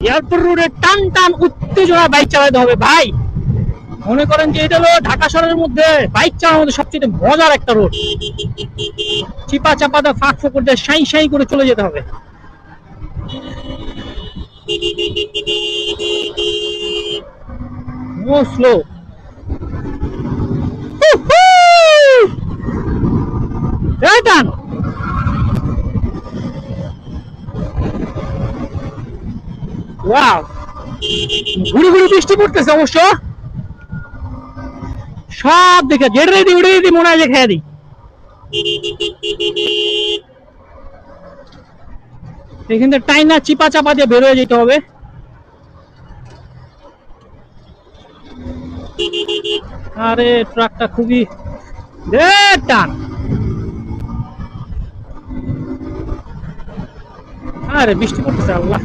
Airport রোডে টান টান উত্তেজনা বাইক চালাতে হবে, ভাই। মনে করেন যে এটা হলো ঢাকা শহরের মধ্যে বাইক চালানোর মধ্যে সবচেয়ে মজার একটা রোড। চিপা চাপা দা ফাঁক ফোকর দিয়ে সাই সাই করে চলে যেতে হবে। নো স্লো টান। ওয়াও বৃষ্টি পড়তেছে অবশ্য। সব দেখে মনে হয় খেয়ে এখান থেকে টাইনা চিপা চাপা দিয়ে বের হয়ে যেতে হবে। আরে ট্রাকটা খুবই টান। আরে, বৃষ্টি পড়তেছে, আল্লাহ।